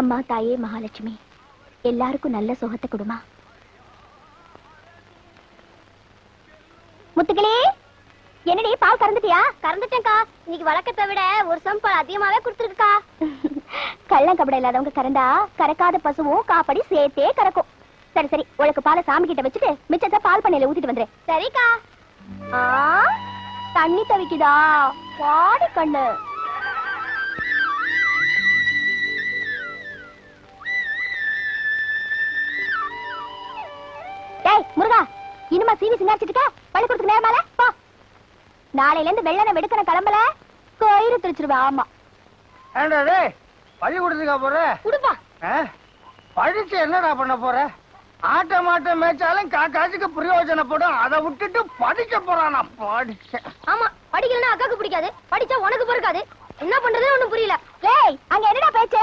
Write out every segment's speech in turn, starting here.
அம்மா தாயே மகாலட்சுமி எல்லாருக்கும் நல்ல சுகத்தை கொடுமா. முத்துக்கிளி என்னடி பால் கறந்துட்டியா? கறந்துட்டேன்க்கா. இன்னைக்கு வழக்கத்தை விட ஒரு சம்பல் அதிகமாவே கொடுத்துருக்கா கள்ளம் கபட இல்லாதவங்க கறந்தா கறக்காத பசுவும் காப்படி சேர்த்தே கறக்கும். சரி சரி உனக்கு பாலை சாமி கிட்ட வச்சுட்டு மிச்சத்தை பால் பண்ணையில ஊத்திட்டு வந்துரு. சரிக்கா. தண்ணி தவிக்குதா? பாடி கண்ணு. டேய் முருகா இனிமா சீவி சிங்காரிச்சிட்டு பள்ளிக்கூடத்துக்கு நேரமால? போ. நாளையில இருந்து வெள்ளனை வெடுக்கன கிளம்பல கோயிறு திருச்சிருவேன் ஆமா. ஏண்டா டேய் பள்ளிக்கூடத்துக்கா போற? குடுப்பா ஆ? படிச்சு என்னடா பண்ண போற? ஆட்ட மாட்ட மேய்ச்சாலும் காக்காச்சுக்கு பிரயோஜனப்படும் அதை விட்டுட்டு படிக்க போறானா படிச்சேன். ஆமா படிக்கலன்னா அக்காக்கு பிடிக்காது. படிச்சா உனக்கு பொறுக்காது. என்ன பண்றதுன்னு ஒண்ணும் புரியல. ஏய் அங்க என்னடா பேச்சு?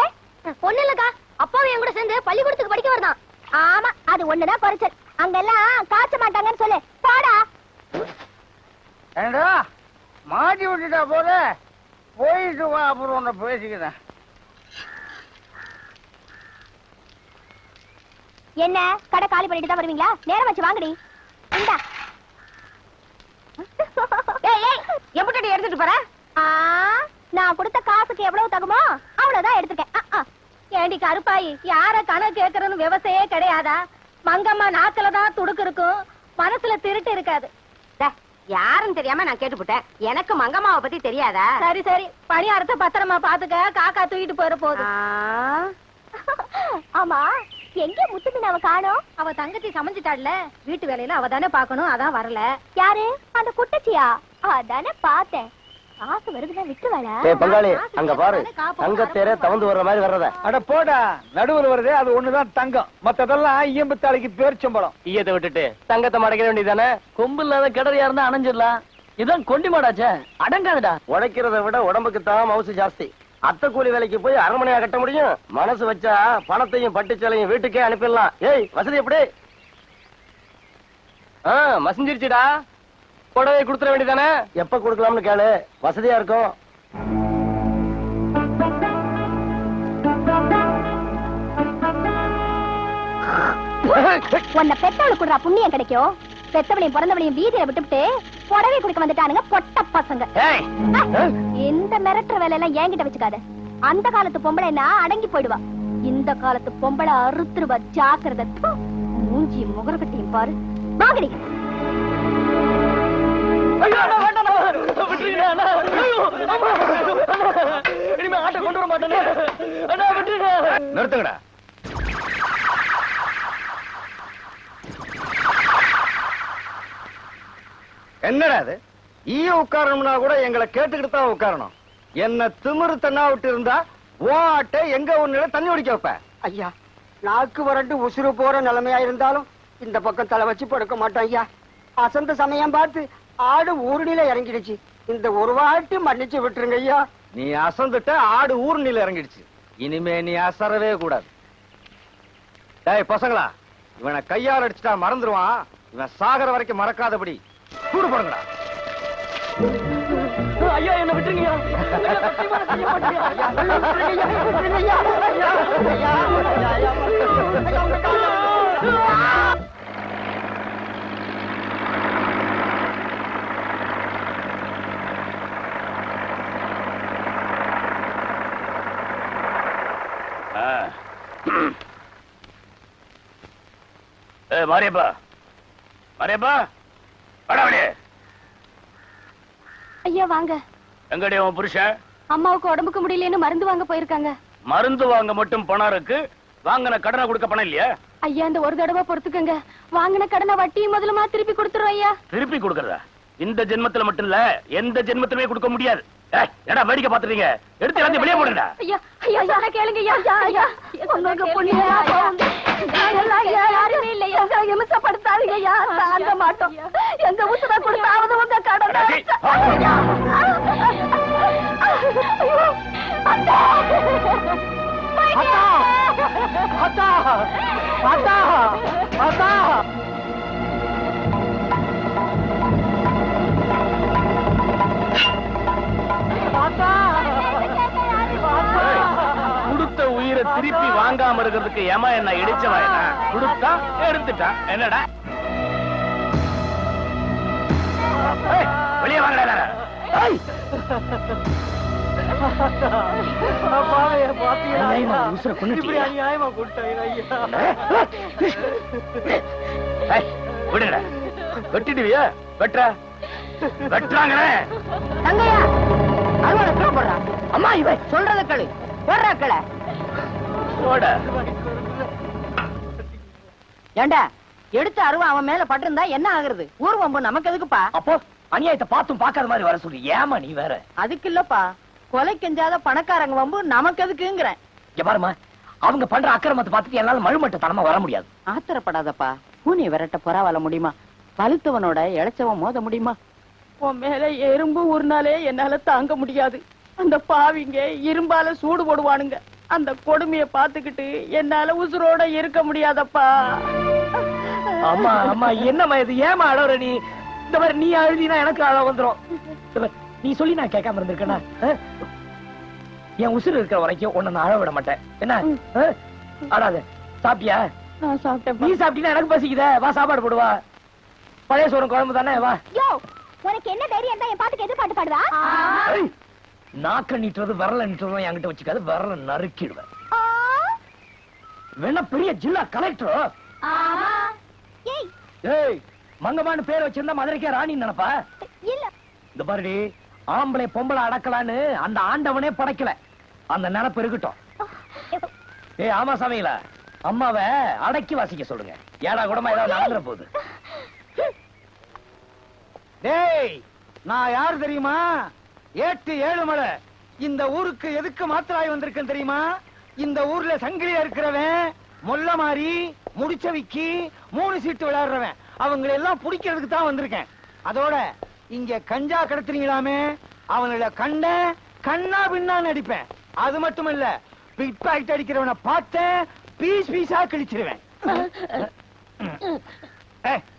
ஒண்ணு இல்லக்கா. அப்பாவும் என் கூட சேர்ந்து பள்ளிக்கூடத்துக்கு படிக்க வரதான். ஆமா அது ஒண்ணுதான் குறைச்சல். அங்கெல்லாம் காய்ச்ச மாட்டாங்கன்னு சொல்லு. போடா. ஏண்டா? மாட்டி விட்டுட்டா போற போயிட்டு வா அப்புறம் உன்னை பேசிக்கிறேன். என்ன? கடை காலி பண்ணிட்டு தான் வருவீங்களா? நேரம் வச்சு வாங்கடி. இந்தா. ஏய் எடுத்துட்டு போற? நான் கொடுத்த காசுக்கு எவ்வளவு தகுமோ அவ்வளவுதான் ஆ. ஏண்டி கருப்பாயி யார கணக்கு கேக்குறன்னு விவசாயே கிடையாதா? மங்கம்மா நாக்குல தான் துடுக்கு இருக்கும். மனசுல திருட்டு இருக்காது. யாருன்னு தெரியாம நான் கேட்டுப்புட்டேன். எனக்கு மங்கம்மாவை பத்தி தெரியாதா? சரி சரி. பணியாரத்தை பத்திரமா பாத்துக்க காக்கா தூக்கிட்டு போயிட போகுது. ஆமா எங்க முத்து மீனாவை காணோம்? அவ தங்கச்சி சமைஞ்சிட்டாள்ல. வீட்டு வேலையில அவ தானே பாக்கணும் அதான் வரல. யாரு? அந்த குட்டச்சியா? அதானே பார்த்தேன். காசு வருதுன்னா விட்டு வேலை டேய் பங்காளி அங்க பாரு. தங்க தேர தவந்து வர்ற மாதிரி வர்றத. அட போடா நடுவில் வருதே அது ஒண்ணுதான் தங்கம். மத்ததெல்லாம் ஈயம்பு தாளிக்கு பேர்ச்சம்பளம். ஈயத்தை விட்டுட்டு தங்கத்தை மடக்கிற வேண்டியதானே கொம்பு இல்லாத கிடறியா இருந்தா அணைஞ்சிடலாம். இதான் கொண்டி மாடாச்சே அடங்காதுடா. உழைக்கிறத விட உடம்புக்கு தான் மவுசு ஜாஸ்தி. அத்தை கூலி வேலைக்கு போய் அரமனையா கட்ட முடியும். மனசு வச்சா பணத்தையும் பட்டுச்சலையும் வீட்டுக்கே அனுப்பிடலாம். ஏய் வசதி எப்படி? ஆ மசிஞ்சிருச்சுடா. புடவை கொடுத்துட வேண்டியதானே? எப்ப கொடுக்கலாம்னு கேளு. வசதியா இருக்கும். உன்னை பெத்தவளுக்கு கொடுறா புண்ணியம் கிடைக்கும். பெத்தவளையும் பிறந்தவளையும் வீதியில விட்டுவிட்டு புடவை குடிக்க வந்துட்டானுங்க பொட்ட பசங்க. இந்த மிரட்டுற வேலை எல்லாம் என்கிட்ட வச்சுக்காத. அந்த காலத்து பொம்பளைன்னா அடங்கி போயிடுவா. இந்த காலத்து பொம்பளை அறுத்துருவா ஜாக்கிரதை. மூஞ்சி முகரக்கட்டையும் பாரு. வாங்கடி. இனிமே ஆட்டை கொண்டு வர மாட்டேனே. அண்ணா, விட்டுருங்க. நிறுத்துங்கடா. என்னடா அது ஈய உட்காரணும்னா கூட எங்களை கேட்டுக்கிட்டு தான் உட்காரணும். என்ன திமிரு தண்ணா விட்டு இருந்தா ஓ ஆட்டை எங்க ஒண்ணு தண்ணி குடிக்க வைப்ப? ஐயா நாக்கு வறண்டு உசுறு போற நிலைமையா இருந்தாலும் இந்த பக்கம் தலை வச்சு படுக்க மாட்டோம் ஐயா. அசந்த சமயம் பார்த்து ஆடு ஊருணில இறங்கிடுச்சு இந்த ஒரு வாட்டி மன்னிச்சு விட்டுருங்க ஐயா நீ அசந்துட்ட ஆடு ஊர்நில இறங்கிடுச்சு இனிமே நீ அசரவே கூடாது டேய் பசங்களா இவனை கையால் அடிச்சுட்டா மறந்துருவான் இவன் சாகர வரைக்கும் மறக்காதபடி சூடு போடுங்கடா ஐயா, என்னை விட்டுருங்கய்யா. ஐயா, சத்தியமா நான் செய்ய மாட்டேன்யா. ஏ மாரியப்பா மாரியப்பா வாடா வெளியே. ஐயா வாங்க. எங்கடி உன் புருஷன்? அம்மாவுக்கு உடம்புக்கு முடியலன்னு மருந்து வாங்க போயிருக்காங்க. மருந்து வாங்க மட்டும் பணம் இருக்கு வாங்கின கடனை கொடுக்க பணம் இல்லையா? ஐயா இந்த ஒரு தடவை பொறுத்துக்கங்க. வாங்கின கடனை வட்டி முதலுமா திருப்பி கொடுத்துரும் ஐயா. திருப்பி கொடுக்கறதா? இந்த ஜென்மத்துல மட்டும் இல்ல எந்த ஜென்மத்திலுமே கொடுக்க முடியாது. என்னடா வேடிக்கை பாத்துறீங்க எடுத்து எல்லாத்தையும் வெளியே போடுங்கடா ஐயா ஐயா சொன்ன கேளுங்க ஐயா ஐயா உங்களுக்கு ஐயா யாருமே இல்லை எங்க இமிசப்படுத்தாதீங்க ஐயா. தாங்க மாட்டோம். எங்க உசுர கொடுத்தாவது உங்க கடன் அடச்சி. அத்தா அத்தா அத்தா. கொடுத்த உயிர் உயிரை திருப்பி வாங்காம இருக்கிறதுக்கு ஏமா என்ன இடிச்சவா என்ன? கொடுத்தா எடுத்துட்டா. என்னடா? ஏய், வெளியே வாங்கடா வெட்டிடுவியா? வெட்டுற. வெட்டுறாங்களே தங்கையா அருவாளை கீழே போடுறா? அம்மா இவ சொல்றத கேளு. போடுறா கிளை. ஏண்டா எடுத்த அருவா அவன் மேல பட்டிருந்தா என்ன ஆகுறது? ஊர் வம்பு நமக்கு எதுக்குப்பா? அப்போ அநியாயத்தை பார்த்தும் பார்க்காத மாதிரி வர சொல்லி. ஏமா நீ வேற? அதுக்கு இல்லப்பா. கொலை கெஞ்சாத பணக்காரங்க வம்பு நமக்கு எதுக்குங்கிறேன் இங்க பாருமா அவங்க பண்ற அக்கிரமத்தை பார்த்துட்டு என்னால மழுமட்ட தனமா வர முடியாது. ஆத்திரப்படாதப்பா. பூனை விரட்ட பரவாயில்ல முடியுமா? பழுத்தவனோட இழைச்சவன் மோத முடியுமா? உன் மேல எறும்பு ஒரு நாளே என்னால தாங்க முடியாது. அந்த பாவிங்க இரும்பால சூடு போடுவானுங்க. அந்த கொடுமைய பாத்துக்கிட்டு என்னால உசுரோட இருக்க முடியாதப்பா. அம்மா அம்மா என்னம்மா இது? ஏமா அழற நீ? இந்த மாதிரி நீ அழுதினா எனக்கு அழ வந்துரும். நீ சொல்லி நான் கேட்காம இருந்திருக்கேனா? என் உசுறு இருக்கிற வரைக்கும் உன்னை நான் அழ விட மாட்டேன். என்ன? அழாத. சாப்பிட்டியா? நான் சாப்பிட்டேன் நீ சாப்பிட்டீங்கன்னா எனக்கு பசிக்குதே. வா சாப்பாடு போடுவா பழைய சோறு குழம்பு தானே வா. உனக்கு என்ன தைரியம் தான் என் பாட்டுக்கு எது பாட்டு பாடுவா? ஏய், நாக்க நீட்டுறது விரல நீட்டுறதும் என்கிட்ட வச்சுக்காது விரல நறுக்கிடுவேன். ஆ, வேணா பெரிய ஜில்லா கலெக்டர்? ஏய். மங்கம்மான்னு பேர் வச்சிருந்தா மதுரைக்கே ராணி நினைப்பா? இல்ல. இந்த பாருடி ஆம்பளை பொம்பளை அடக்கலான்னு அந்த ஆண்டவனே படைக்கல. அந்த நினைப்பு இருக்கட்டும். ஏய் ஆமா சாமிங்களா அம்மாவை அடக்கி வாசிக்க சொல்லுங்க. ஏடா கூடமா ஏதாவது நடந்துற போகுது. டேய் நான் யார் தெரியுமா? ஏட்டு ஏழுமலை இந்த ஊருக்கு எதுக்கு மாத்திராய் வந்திருக்கேன் தெரியுமா? இந்த ஊர்ல சங்கிலியா இருக்கிறவன் மொல்ல மாறி முடிச்ச விக்கி மூணு சீட்டு விளையாடுறவன். அவங்களை எல்லாம் பிடிக்கிறதுக்கு தான் வந்திருக்கேன். அதோட இங்க கஞ்சா கடத்துறீங்களாமே? அவங்கள கண்ட கண்ணா பின்னா நடிப்பேன் அது மட்டும் இல்ல பிக் பாக்கெட் அடிக்கிறவனை பார்த்தேன் பீஸ் பீஸா கிழிச்சிருவேன்.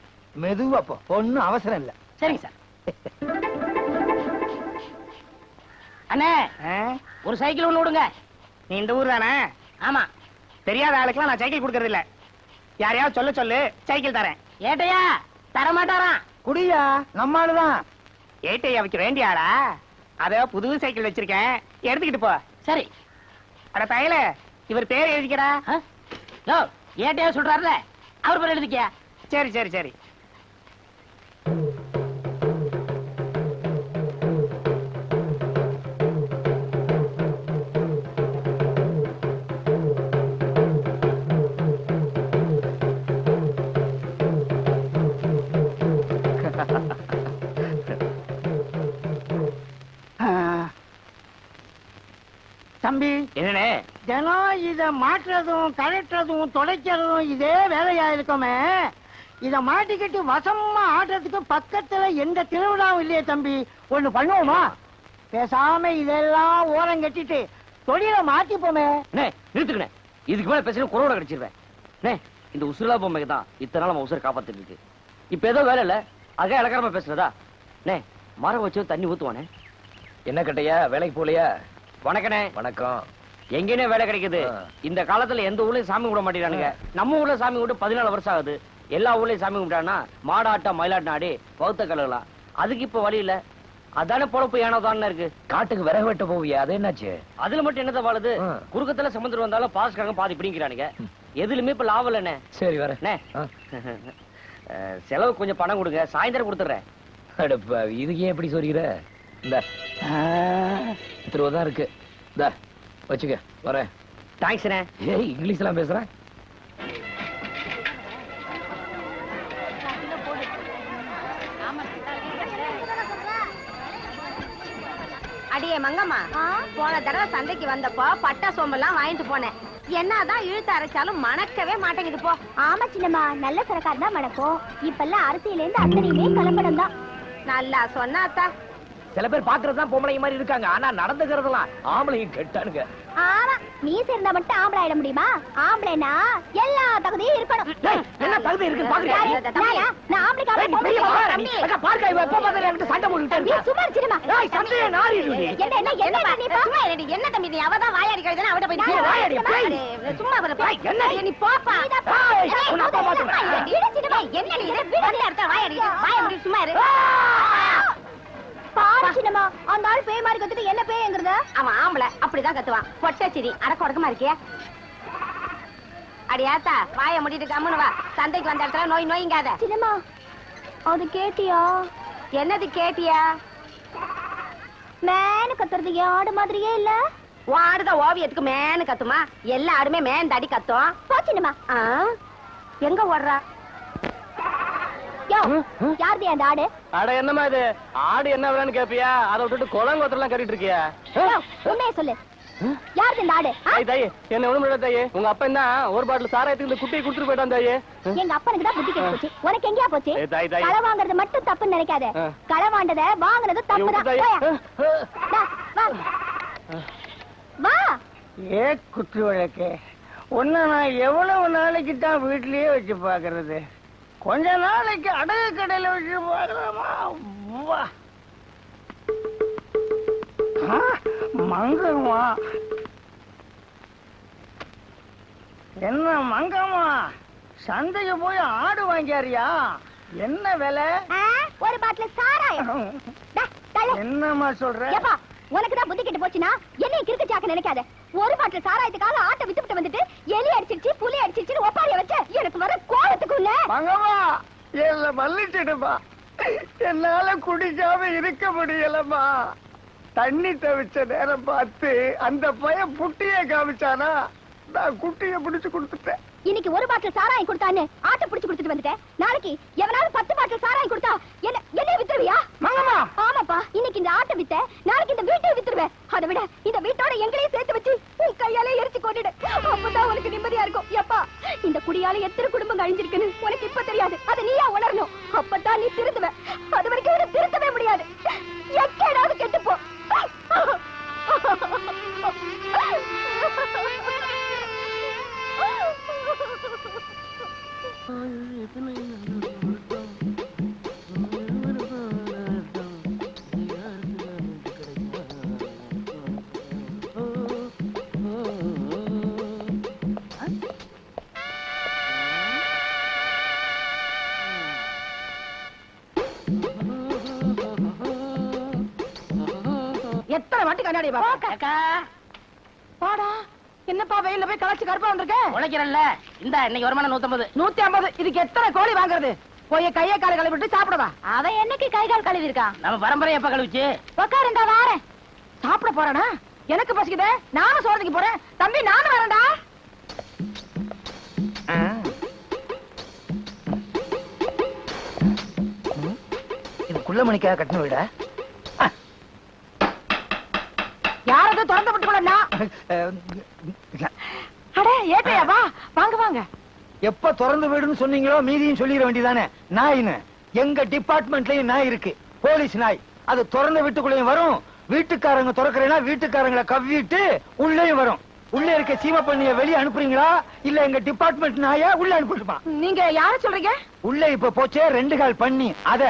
மெதுவா போ. ஒண்ணும் அவசரம் இல்ல. சரிங்க சார். அண்ணே ஒரு சைக்கிள் ஒண்ணு விடுங்க. நீ இந்த ஊர் தானே? ஆமா. தெரியாத ஆளுக்கெல்லாம் நான் சைக்கிள் கொடுக்கறது இல்ல. யாரையாவது சொல்ல சொல்லு சைக்கிள் தரேன். ஏட்டையா? தர மாட்டாராம் குடியா நம்மாலுதான் ஏட்டையா வைக்க வேண்டிய ஆளா? அத புது சைக்கிள் வச்சிருக்கேன். எடுத்துக்கிட்டு போ. சரி. அட தையல இவர் பேர்? யோ ஏட்டையா சொல்றாருல. அவர் பேர் எழுதிக்கியா? சரி சரி சரி. தம்பி என்னண்ணே? தினம் இத மாற்றுறதும் கழட்டுறதும் துடைக்கிறதும் இதே வேலையா இருக்குமே? இத மாட்டிக்கிட்டு வசமா ஆடுறதுக்கு பக்கத்துல எந்த திருவிழாவும் இல்லையே தம்பி. ஒண்ணு பண்ணுவோமா? பேசாம இதெல்லாம் ஓரம் கட்டிட்டு தொழில மாத்திப்போமே. அண்ணே நிறுத்துக்கண்ணே. இதுக்கு மேல பேசினா குறவோட கிடைச்சிருவேன். இந்த உசுரலா பொம்மைக்கு தான் இத்தனை நாள் நம்ம உசுரை காப்பாத்திட்டு இருக்கு இப்ப ஏதோ வேலை இல்ல? அக இலக்காரமா பேசுறதா? அண்ணே மரம் வச்சு தண்ணி ஊத்துவானே. என்ன கட்டையா? வேலைக்கு போலையா வணக்கண்ணே. வணக்கம். எங்கேனே வேலை கிடைக்குது. இந்த காலத்துல எந்த ஊர்லயும் சாமி கும்பிட மாட்டேங்கிறானுங்க. நம்ம ஊர்ல சாமி கும்பிட்டு பதினாலு வருஷம் ஆகுது. எல்லா ஊர்லயும் சாமி கும்பிட்டானா மாடாட்டம் மயிலாட்டம் ஆடி பௌத்த கலகலாம் அதுக்கு இப்ப வழி இல்ல. அதானே பொழப்பு ஏனோ தானே இருக்கு? காட்டுக்கு விறகு வெட்ட போவியா அது என்னாச்சு? அதுல மட்டும் என்னத்த வாழுது. குறுக்கத்துல சமுத்திரம் வந்தாலும் பாஸ் பாதி பிடிங்கிறானுங்க. எதுலுமே இப்ப லாபம் இல்லண்ணே சரி அஹ், செலவு கொஞ்சம் பணம் கொடுங்க. சாயந்தரம் கொடுத்துட்றேன். இதுக்கு ஏன் எப்படி சொல்லிக்கிற இந்த. பத்து ரூபா தான் இருக்கு. இந்த வச்சுக்க வரேன். தேங்க்ஸ்ண்ணே ஏய் இங்கிலீஷ்லாம் பேசுறேன் போன தடவை சந்தைக்கு வந்தப்போ பட்டா சோம்பெல்லாம் வாங்கிட்டு போனேன். என்னதான் இழுத்து அரைச்சாலும் மணக்கவே மாட்டேங்குது போ. ஆமா சின்னம்மா நல்ல சரக்கா தான் மணக்கும். இப்பெல்லாம் அரிசியில இருந்து அத்தனையுமே கலப்படம் தான் நல்லா சொன்னாத்தா. சில பேர் பாக்குறதுதான் பொம்பளைங்க மாதிரி இருக்காங்க ஆனா நடந்துக்கிறதெல்லாம் ஆம்பளைங்க கெட்டானுங்க ஆமா மீச இருந்தா மட்டும் ஆம்பளை ஆயிட முடியுமா ஆம்பளைனா எல்லா தகுதியும் இருக்கணும் என்ன தகுதி இருக்குன்னு பாக்குறியா நீ? நானா? ஆம்பளைக்கு நீ ஆம்பளை பெரிய பொம்பளை பாருக்கா, எப்ப என்கிட்ட சண்டை நீ இருக்கா. சும்மா இரு, சின்னம்மா. ஏய், சண்டையை இருடி. என்ன என்ன என்ன பண்ணிப்பா சும்மா இருடி, என்ன தம்பி நீ அவதான் வாயாடி கழுதுன்னு அவட்ட போய் நீ. வாயாடி, சும்மா வர என்ன? நீ போப்பா போ. என்ன நீ விடு. அடுத்த வாயாடி வாய முடி சும்மா இரு அந்த ஆள் பேய் மாதிரி கத்துட்டு என்ன பேய்ங்கிறத அவன் ஆம்பளை. அப்படிதான் கத்துவான். பொட்டச்சிரி அடக்க உடக்கமா இருக்கியா. அடியாத்தா வாய முடிட்டு கம்முனு வா. சந்தைக்கு வந்த இடத்துல நோய் நோய்ங்காத. சின்னம்மா அது கேட்டியா? என்னது கேட்டியா? மேனு கத்துறது ஆடு மாதிரியே இல்ல? உன் ஆடுதான் ஓவியத்துக்கு மேனு கத்துமா? எல்லா ஆடுமே மேன் தடி கத்தும். போ சின்னம்மா. ஆ, எங்க ஓடுறா? யாருது அந்த ஆடு? அட என்னம்மா இது? ஆடு என்ன விலைன்னு கேப்பியா? அதை விட்டுட்டு குளங்கோத்திரலாம் கட்டிட்டு இருக்கியா? உண்மையை சொல்லு. யாருது இந்த ஆடு? தாய் என்ன ஒண்ணும் இல்ல தாயே. உங்க அப்பன் தான் ஒரு பாட்டில் சாராயத்துக்கு இந்த குட்டியை கொடுத்துட்டு போயிட்டான் தாயே. எங்க அப்பனுக்கு தான் புத்தி கெட்டு போச்சு. உனக்கு எங்கயா போச்சு. களை வாங்குறது மட்டும் தப்புன்னு நினைக்காத. களை வாண்டத வாங்குறது தாயே. போயா. வா, வா. வா. ஏ குற்று வழக்கு? உன்னை நான் எவ்வளவு நாளைக்கு தான் வீட்லயே வச்சு பாக்குறது கொஞ்ச நாளைக்கு அடகு கடையில வச்சு பார்க்கலாமா? வா. மங்கம்மா. என்ன மங்கம்மா? சந்தைக்கு போய் ஆடு வாங்கியாரியா? என்ன விலை? ஒரு பாட்டில் சாராயம். என்னம்மா சொல்ற? உனக்கு தான் புத்தி கெட்டு போச்சுன்னா என்னைய கிறுக்கு சாக்க நினைக்காத. ஒரு பாட்டில் சாராயத்துக்காக ஆட்டை வித்துட்டு வந்துட்டு எலி அடிச்சிருச்சு புலி அடிச்சிருச்சு ஒப்பாரிய வச்சு எனக்கு வர கோலத்துக்குள்ள மங்கம்மா என்ன மன்னிச்சிடுமா. என்னால குடிக்காம இருக்க முடியலம்மா. தண்ணி தவிச்ச நேரம் பார்த்து அந்த பையன் புட்டியே காமிச்சானா? நான் குட்டிய பிடிச்சு கொடுத்துட்டேன். இன்னைக்கு ஒரு பாட்டில் சாராயம் கொடுத்தான்னு ஆட்டை பிடிச்சு கொடுத்துட்டு வந்துட்டேன். நாளைக்கு எவனாவது பத்து பாட்டில் சாராயம் கொடுத்தா என்ன என்ன வித்துருவியா? மங்கம்மா ஆமாப்பா இன்னைக்கு இந்த ஆட்டை வித்த நாளைக்கு இந்த வீட்டை வித்துருவேன். அதை விட இந்த வீட்டோட எங்களையும் சேர்த்து வச்சு உன் கையாலே எரிச்சு கொண்டுடு அப்பதான் உனக்கு நிம்மதியா இருக்கும். எப்பா இந்த குடியால எத்தனை குடும்பம் அழிஞ்சிருக்குன்னு உனக்கு இப்ப தெரியாது. அதை நீயா உணரணும். அப்பதான் நீ திருந்துவ. அது வரைக்கும் உன்னை திருத்தவே முடியாது. எக்கேடாவது கெட்டுப்போ. எத்தனை வாட்டி கண்ணாடி பாப்பா வெயில்ல போய் களைச்சு கருப்பா வந்திருக்க? உழைக்கிறல்ல. இந்த இன்னைக்கு வருமானம் நூத்தம்பது. நூத்தி ஐம்பது இதுக்கு எத்தனை கோழி வாங்குறது? போய் கையை காலை கழுவிட்டு சாப்பிடவா அவன் என்னைக்கு கை கால் கழுவி இருக்கான் நம்ம பரம்பரை எப்ப கழிச்சு உக்காருண்டா வாரேன். சாப்பிட போறேனா? எனக்கு பசிக்குதே. நானும் சோதனைக்கு போறேன். தம்பி நானும் வரேன்டா. இதுக்குள்ள மணிக்காக கட்டின விட? யாரது திறந்து விட்டுக்கணும்னா அட ஏட்டையா வா வாங்க வாங்க. எப்ப திறந்து வீடுன்னு சொன்னீங்களோ மீதியும் சொல்லிட வேண்டியதானே? நாயின்னு. எங்க டிபார்ட்மெண்ட்லயும் நாய் இருக்கு. போலீஸ் நாய். அது திறந்த வீட்டுக்குள்ளேயும் வரும். வீட்டுக்காரங்க திறக்கிறேன்னா வீட்டுக்காரங்களை கவ்விட்டு உள்ளேயும் வரும். உள்ள இருக்க சீம பண்ணிய வெளியே அனுப்புறீங்களா? இல்ல எங்க டிபார்ட்மெண்ட் நாயா உள்ள அனுப்பிட்டுமா? நீங்க யார சொல்றீங்க? உள்ள இப்ப போச்சே ரெண்டு கால் பண்ணி. அத.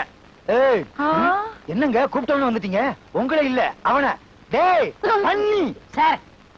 என்னங்க கூப்பிட்டவன வந்துட்டீங்க? உங்களே இல்ல அவன. டேய் பண்ணி. சார்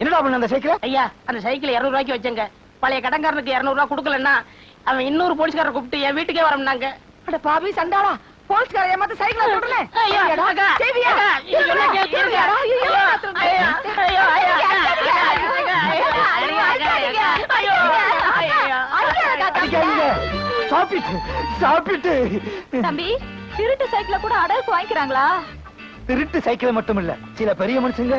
என்னடா பண்ண அந்த சைக்கிளை ஐயா அந்த சைக்கிள் இருநூறு ரூபாய்க்கு வச்சேங்க பழைய கடன்காரனுக்கு இருநூறு ரூபாய் கொடுக்கலன்னா அவன் இன்னொரு போலீஸ்காரரை கூப்பிட்டு என் வீட்டுக்கே வரம்னாங்க அட பாவி சண்டாளா போலீஸ்கார ஏமாத்த சைக்கிள் சொல்றல சாப்பிட்டு சாப்பிட்டு தம்பி திருட்டு சைக்கிள கூட அடகு வாங்கிக்கிறாங்களா திருட்டு சைக்கிள் மட்டும் இல்ல சில பெரிய மனுஷங்க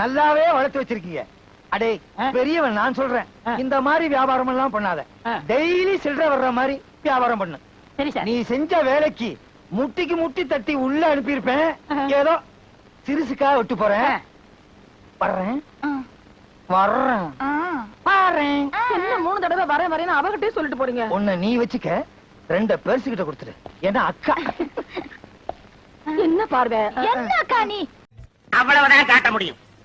நல்லாவே வளர்த்து வச்சிருக்கீங்க. அடே? பெரியவன் நான் சொல்றேன். இந்த மாதிரி வியாபாரம் எல்லாம் பண்ணாத. டெய்லி சில்லற வர்ற மாதிரி வியாபாரம் பண்ணு. சரி சார். நீ செஞ்ச வேலைக்கு முட்டிக்கு முட்டி தட்டி உள்ள அனுப்பியிருப்பேன். ஏதோ சிறுசுக்கா விட்டு போறேன். வர்றேன். வர்றேன். பாறேன் என்ன மூணு தடவை வரேன் வரேன்னு அவகிட்டே சொல்லிட்டு போறீங்க? உன்னை நீ வச்சுக்க ரெண்ட பெருசு கிட்ட கொடுத்துரு. ஏன்னா அக்கா. என்ன பார்வை? என்ன அக்கா நீ? அவ்வளவுதான் காட்ட முடியும்.